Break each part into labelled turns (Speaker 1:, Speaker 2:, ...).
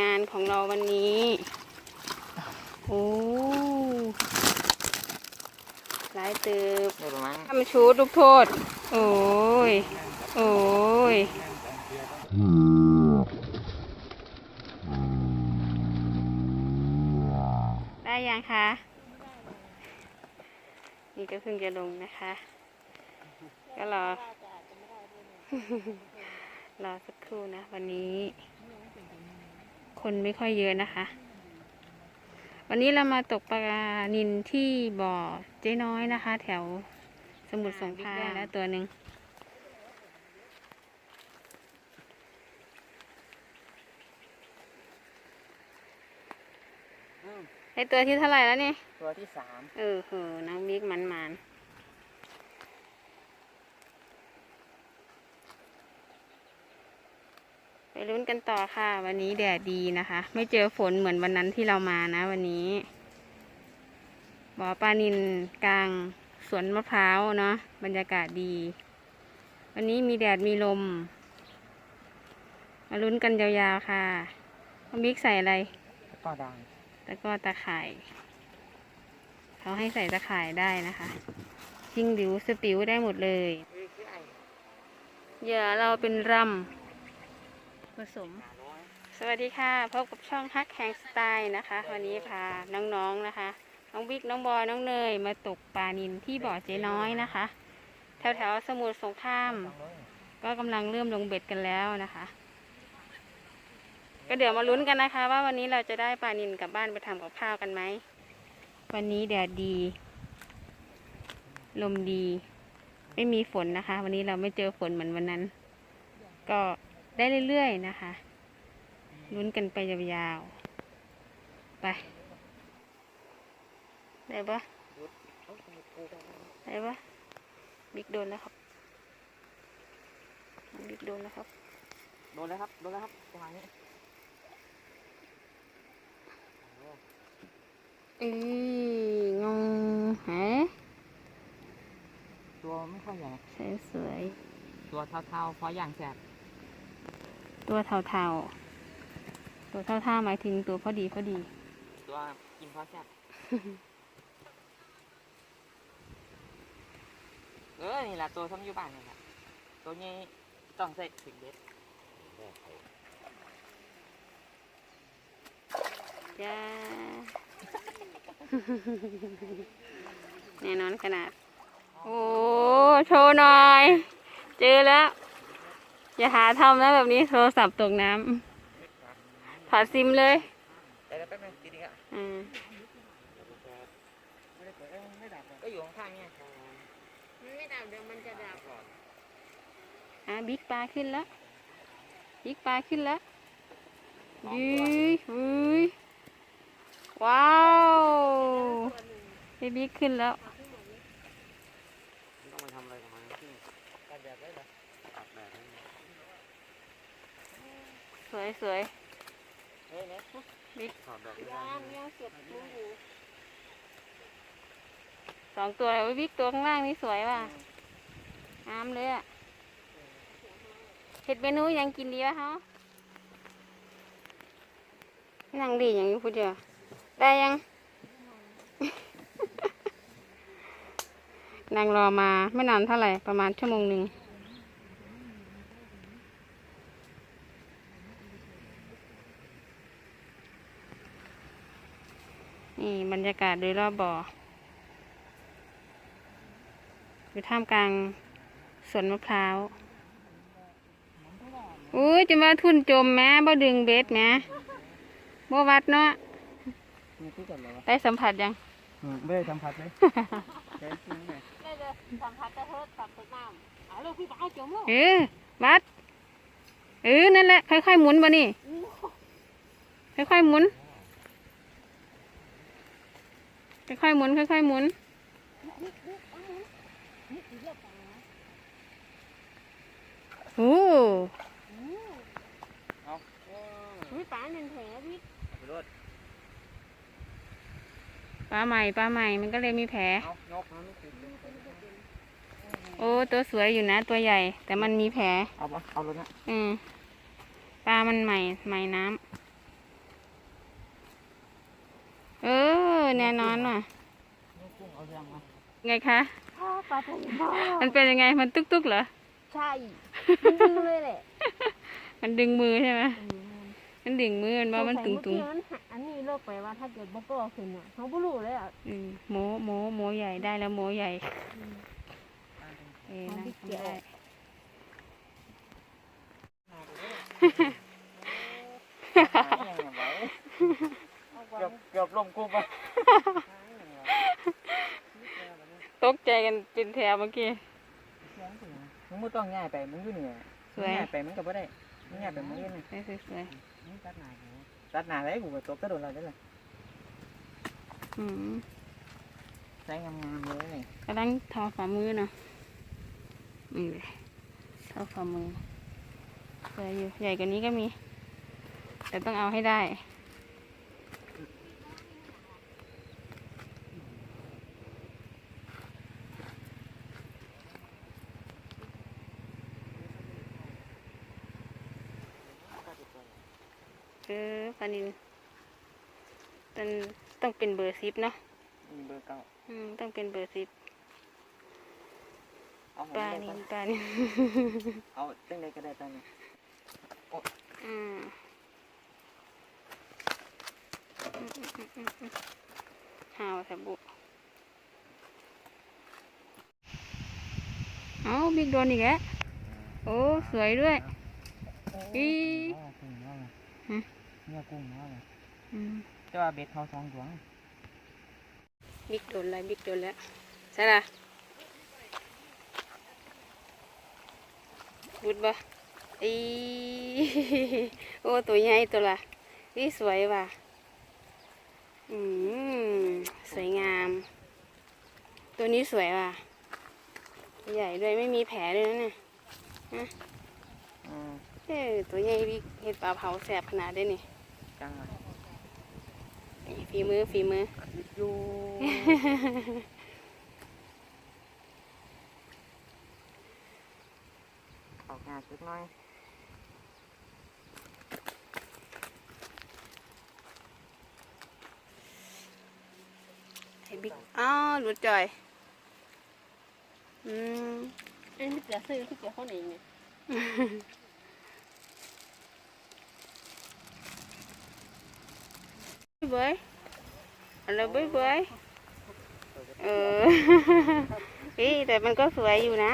Speaker 1: งานของเราวันนี้โอ้หลายเติบ
Speaker 2: ได้ประมาณ
Speaker 1: ทำชูลูกโทษ โอ้ย โอ้ยได้ยังคะ นี่ก็เพิ่งจะลงนะคะ ก็รอ รอสักครู่นะวันนี้ คนไม่ค่อยเยอะนะคะ วันนี้เรามาตกปลานินที่บ่อเจ๊น้อยนะคะ แถวสมุทรสงครามได้แล้วตัวหนึ่งไอตัวที่เท่าไหร่แล้วนี่
Speaker 2: ตัวที่สาม
Speaker 1: เออเหอน้องมิกมันมัน ไปลุ้นกันต่อค่ะ วันนี้แดดดีนะคะ ไม่เจอฝนเหมือนวันนั้นที่เรามานะ วันนี้บ่อปลานินกลางสวนมะพร้าวเนาะบรรยากาศดี วันนี้มีแดดมีลม มาลุ้นกันยาวๆค่ะน้องมิกใส่อะไร
Speaker 2: แล้วก็ดัง
Speaker 1: แล้วก็ตาข่ายเขาให้ใส่ตาข่ายได้นะคะชิงหลิวสปิวได้หมดเลย เหยื่อเราเป็นรำ ผสม สวัสดีค่ะ พบกับช่องฮักแฮงสไตล์นะคะ วันนี้พาน้องๆนะคะ น้องบิ๊กน้องบอยน้องเนยมาตกปลานินที่บ่อเจ๊น้อยนะคะ แถวๆสมุทรสงคราม ก็กำลังเริ่มลงเบ็ดกันแล้วนะคะ ก็เดี๋ยวมาลุ้นกันนะคะ ว่าวันนี้เราจะได้ปลานินกลับบ้านไปทำกับข้าวกันไหม วันนี้แดดดี ลมดี ไม่มีฝนนะคะ วันนี้เราไม่เจอฝนเหมือนวันนั้น ก็ ได้เรื่อยๆนะคะ ลุ้นกันไปยาวๆ ไป ได้ปะได้ปะบิ๊กโดนแล้วครับบิ๊กโดนแล้วครับ
Speaker 2: โดนแล้วครับ โดนแล้วครับประมาณนี้
Speaker 1: อืองงฮะ
Speaker 2: ตัวไม่ค่อยใหญ่
Speaker 1: ใส่สวย
Speaker 2: ตัวเท่าๆเพราะอย่างแสบ
Speaker 1: ตัวเทาๆ ตัวเท่าๆหมายถึงตัวพอดีพอดี
Speaker 2: ตัวกินเพราะแสบเออ นี่แหละตัวทำอยู่บ้านนี่แหละตัวนี้ต้องใส่ถึงเด็ด
Speaker 1: จ้าแน่นอนขนาด โอ้ โชว์หน่อย เจอแล้ว อย่าหาทำนะแบบนี้โทรศัพท์ตกน้ำถอดซิมเลย
Speaker 2: แต่แล้วแป๊บนึงทีนี้อะ
Speaker 1: อืม
Speaker 2: ก็อยู่ข้างๆเนี่ย
Speaker 1: ไม่ดับเดี๋ยวมันจะดับอะบิ๊กปลาขึ้นแล้วบิ๊กปลาขึ้นแล้วยืยยืยว้าวพี่บิ๊กขึ้นแล้ว
Speaker 2: ต้องไปทำอะไรกับมันตัดแบบได้เหรอตัดแบบ
Speaker 1: ส วยสวย
Speaker 2: เฮ้ยเนี่ย
Speaker 1: บิ๊ก
Speaker 2: ถอดแบบไม่ได้
Speaker 1: สองตัวเลยบิ๊กตัวข้างล่างนี่สวยว่ะงามเลยอะเห็ดเมนูหยังกินดีวะเขานั่งดีอย่างนี้พูดเดียวได้ยังนั่งรอมาไม่นานเท่าไหร่ ประมาณชั่วโมงหนึ่ง นี่บรรยากาศโดยรอบบ่อ อยู่ท่ามกลางสวนมะพร้าว อุ้ยจะมาทุนจมแม่บ่ดึงเบ็ดแม่บ่วัดเนาะ
Speaker 2: มีที่กันเลยวะ
Speaker 1: ได้สัมผัสยัง
Speaker 2: ไม่ได้สัมผัสเลยแค่ที่นี่
Speaker 1: เออวัด เออ นั่นแหละ ค่อยๆหมุนบ่นี่ ค่อยๆหมุน ค่อยๆหมุนค่อยๆหมุนโอ้
Speaker 2: เอา
Speaker 1: วิปลาหนึ่งแผลวิ
Speaker 2: ไปรถ
Speaker 1: ปลาใหม่ปลาใหม่มันก็เลยมีแผล
Speaker 2: เอานกมันไม่ติด
Speaker 1: โอ้ตัวสวยอยู่นะ ตัวใหญ่ แต่มันมีแผล
Speaker 2: เอาปะเอารถนะ
Speaker 1: อืมปลามันใหม่ใหม่น้ำ แน่นอนว่ะ
Speaker 2: ลูกกุ้งเอาเรื่องมา
Speaker 1: ไงคะ
Speaker 3: พ่อปลาทะเลพ่อ
Speaker 1: มันเป็นยังไง มันตุกตุกๆเหรอ
Speaker 3: ใช่มันดึงเลยแหละ
Speaker 1: มันดึงมือใช่ไหมมันดึงมือมันว่ามันตุงตุง
Speaker 3: สสัยเมื่อกี้มันหาอันนี้เลิกไปว่าถ้าเกิดบ่ก็ขึ้นอะเขาบ่รู้เลยอะ
Speaker 1: ๆอืมโมโมโมใหญ่ได้แล้วโมใหญ่ เอ้นะทำได้
Speaker 2: เกือบเกือบลมกุ้งไป
Speaker 1: ตกใจกันเป็นแถวเมื่อกี้
Speaker 2: มึงไม่ต้องง่ายไปมึงอยู่นี่
Speaker 1: สวย
Speaker 2: ง่ายไปมึงก็บ่ได้มึงง่ายไปมึงเล่นนี่
Speaker 1: สวย
Speaker 2: มึงตัดหน้ากูตัดหน้าได้กูก็ตกกระโดดเราได้เลย
Speaker 1: ๆอืม
Speaker 2: ใช้งามๆเลยนี่
Speaker 1: กำลังทอฝ่ามือเนาะนี่เลยทอฝ่ามือสวยอยู่ใหญ่กว่านี้ก็มี แต่ต้องเอาให้ได้ เออปลานินมันต้องเป็นเบอร์ซิปเนาะ
Speaker 2: มีเบอร์เก้า
Speaker 1: อืมต้องเป็นเบอร์ซิป
Speaker 2: เอาของ
Speaker 1: ปลา
Speaker 2: ได้
Speaker 1: นิ
Speaker 2: ปะ
Speaker 1: นปลานิน
Speaker 2: เอาตั้งใดก็ได้ตอนนี้
Speaker 1: อืมอืมอืมอืมอืมอืมหาวแถบุเอาบิ๊กโดนอีกแล้วโอ้ สวยด้วยอี
Speaker 2: กุ้งเนาะ
Speaker 1: ฮะ
Speaker 2: เนี่ยกุ้งเนาะ
Speaker 1: อืม
Speaker 2: แต่ว่าเบ็ดเขาสองดวง
Speaker 1: บิ๊กโดนอะไรบิ๊กโดนแล้วใช่ละบุดบ่อีโอ้ตัวใหญ่ตัวละนี่สวยว่ะอืมสวยงาม ตัวนี้สวยว่ะ ใหญ่ด้วยไม่มีแผลด้วยนะเนี่ย
Speaker 2: อืม
Speaker 1: เออตัวใหญ่บิ๊กเห็ดปลาเผาแสบขนาดได้นี่
Speaker 2: จังอะ
Speaker 1: นี่ฝีมือฝีมือ
Speaker 2: อยู่ ออกงานสักหน่อย
Speaker 1: ไอ้บิ๊กอ้าวหลุดจ่อย อืม
Speaker 3: อันนี้เสือซื้อที่เกี่ยวข้องเองเนี่
Speaker 1: เบยอะไรเบยเบยเออพี่แต่มันก็สวยอยู่นะ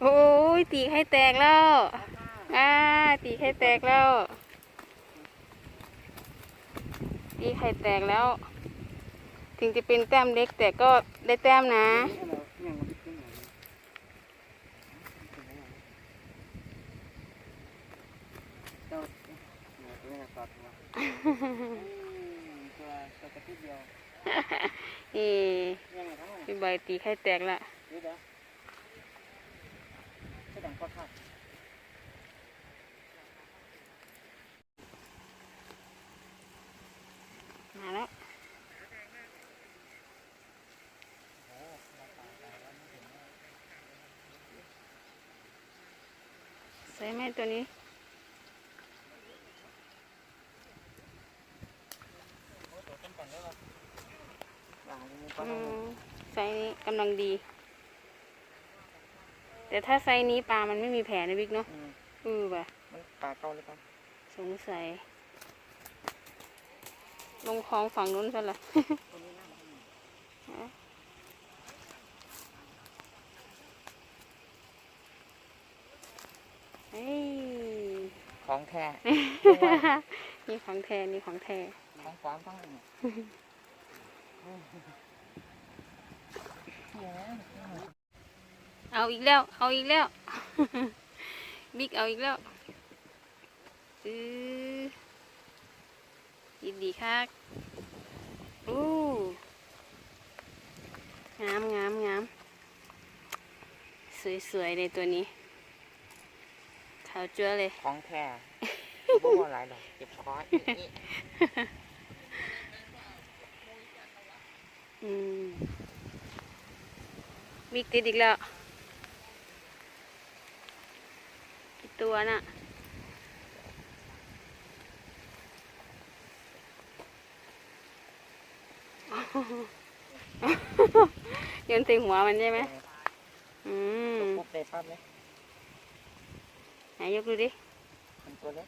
Speaker 1: โอ้ยตีให้แตกแล้ว อ่า ตีไข่แตกแล้ว ตีไข่แตกแล้ว ถึงจะเป็นแต้มเล็กแต่ก็ได้แต้มนะ
Speaker 2: ตัวตัวกระติกเดียว
Speaker 1: นี่
Speaker 2: ยังไงทั้งหมด
Speaker 1: พี่ใบตีไข่แตกละ
Speaker 2: เดี๋ยวเดี๋ยวจะดังก็ขาด
Speaker 1: มาแล้วใส่ไหมตัวนี้
Speaker 2: หลังนี้ก็
Speaker 1: อื
Speaker 2: ต้อง
Speaker 1: มไซส์นี้กำลังดี แต่ถ้าไซส์นี้ปลามันไม่มีแผลนะบิ๊กเนาะ
Speaker 2: อืม
Speaker 1: เออว่ะ
Speaker 2: มันปลาเก่าหรือเปล่า
Speaker 1: สงสัย ลงคลองฝั่งนู้นซะละ เฮ้ย
Speaker 2: ของแท้
Speaker 1: นี่ของแท้นี่ของแท้
Speaker 2: ของความทั้งหมด
Speaker 1: เอาอีกแล้ว เอาอีกแล้ว บิ๊กเอาอีกแล้วอือดีดีคักอู้งามงามงามสวยๆเลยตัวนี้ขาวจั๊วเลย
Speaker 2: ของแท้บ่ว่าหลายดอกเก็บคออีกนี่
Speaker 1: อืม มิกติดอีกแล้วกี่ตัวนะ่ะยืนติงหัวมันใช่ไหมอืม
Speaker 2: ปุ๊ยช
Speaker 1: ไหนยกดูดิ
Speaker 2: มันตัวเล็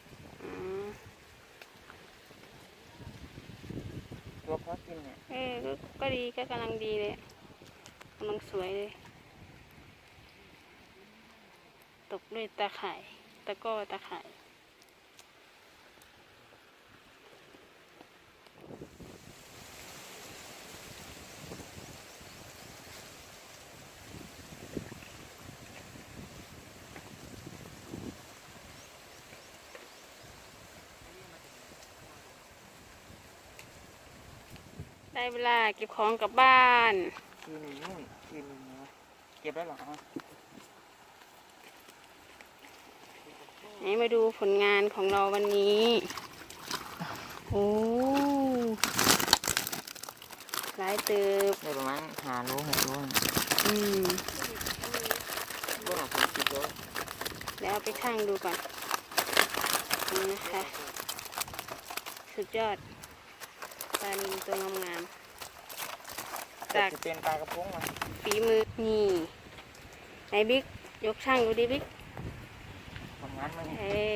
Speaker 2: ตัวพอกินเนี่ย
Speaker 1: เออ ก็ดีก็กำลังดีเลยำลังสวยเลย ตกด้วยตาข่าย ตะก้อตาข่ายได้เวลาเก็บของกลับบ้าน
Speaker 2: ทีหนึ่งนู่นทีหนึ่งนะเก็บแล้วเหรอ
Speaker 1: ไหนมาดูผลงานของเราวันนี้ โอ้หลายเติบ
Speaker 2: ได้ประมาณหาโลหกโล
Speaker 1: อืม
Speaker 2: พวกเราผมสิบโล
Speaker 1: เดี๋ยวไปชั่งดูก่อนนี่นะคะ สุดยอดปลานิลตัวงามๆ
Speaker 2: จา
Speaker 1: จากก
Speaker 2: จะเป็นปลากระพงมา
Speaker 1: ฝีมือนี่ไหนบิ๊กยกช่างดูดิบิ๊ก
Speaker 2: ทำงานมาเนี่ย
Speaker 1: เอ้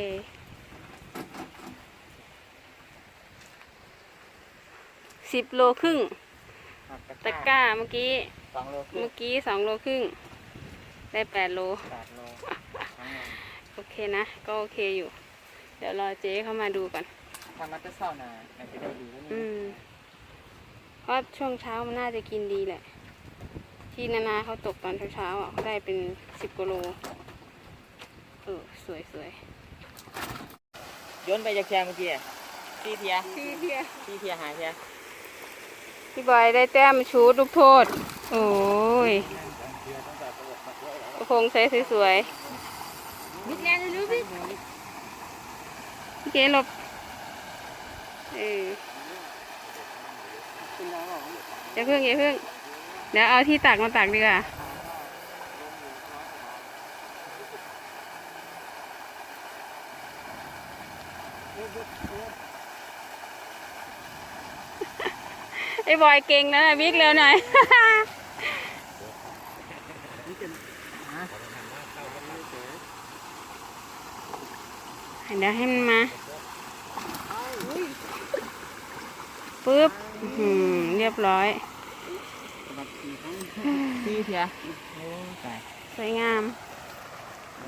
Speaker 1: สิบโลครึ่ง
Speaker 2: หัก
Speaker 1: ตะกร้าเมื่อกี้
Speaker 2: สองโลครึ่ง
Speaker 1: เมื่อกี้สองโลครึ่งได้แปดโล
Speaker 2: แปดโลทั้งหมด
Speaker 1: โอเคนะ ก็โอเคอยู่ เดี๋ยวรอเจ๊เข้ามาดูก่อน
Speaker 2: ทำมาจะเศร้าหน่ะมันจะได้ดีกว่า
Speaker 1: อื
Speaker 2: นี้
Speaker 1: มเพ ราะช่วงเช้ามันน่าจะกินดีแหละ ที่นานาเขาตกตอนเช้าๆอะเขาได้เป็นสิบกิโลเออสวยสวย
Speaker 2: โยนไปจากแชร์เมื่อกี้อะสี่เทีย
Speaker 1: พี่เพีย
Speaker 2: สี่เทียหาเทีย
Speaker 1: พี่บอยได้แต้มชูดลูกโทษ โอ้ยกระพงใส่สวย
Speaker 3: บิ๊กแลนด์รู้บิ๊ก
Speaker 1: ๆพี่เก๋หลบเออ อย่าเพิ่งอย่าเพิ่งเดี๋ยวเอาที่ตักมาตักดีกว่าไอ้บอยเก่งนะบิ๊กเร็วหน่อยเดี๋ยวให้มันมาปึ๊บ อื้อหือเรียบร้อย
Speaker 2: สี่เทียโอ้ตาย
Speaker 1: สวยงาม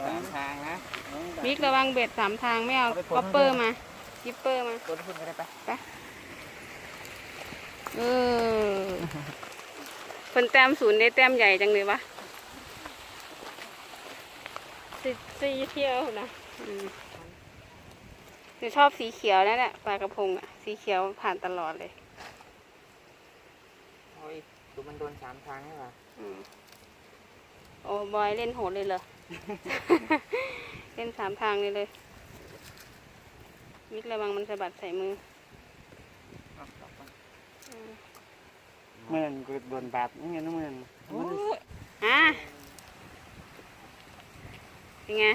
Speaker 2: สามทางนะ
Speaker 1: บิ๊กระวังเบ็ดสามทางไม่เอา
Speaker 2: เอาไป
Speaker 1: ก
Speaker 2: พ่น
Speaker 1: อปเปอร์มากิปเปอร์มา
Speaker 2: ตัวทุนก็ได้ปะ
Speaker 1: เออคนแต้มศูนย์ได้แต้มใหญ่จังเลยวะสิสีเที่ยวนะอืมหนูชอบสีเขียวนั่นแหละปลากระพงอะสีเขียวผ่านตลอดเลย
Speaker 2: โอ้ยตัวมันโดนสามทางนี่หว่า
Speaker 1: อืมโอ้บอยเล่นโหดเลยเหรอ เล่นสามทางเลยเลย มิกระวังมันสะบัดใส่มือ
Speaker 2: เอาต่อไป
Speaker 1: อืม
Speaker 4: เมื่อนกูโดนบาดนี่ไงน้ำเมื่อน
Speaker 2: โอ้ย
Speaker 1: อะเป็นไง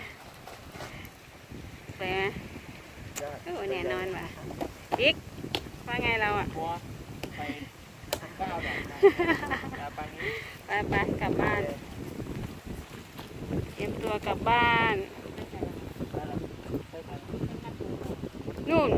Speaker 1: สวยไหมโอ้แน่นอนว่ะบิ๊กว่าไงเราอะ
Speaker 2: บัวไปเก้าดอกนะยาป
Speaker 1: ไปไปกลับบ้าน เตรียมตัวกลับบ้าน นู่น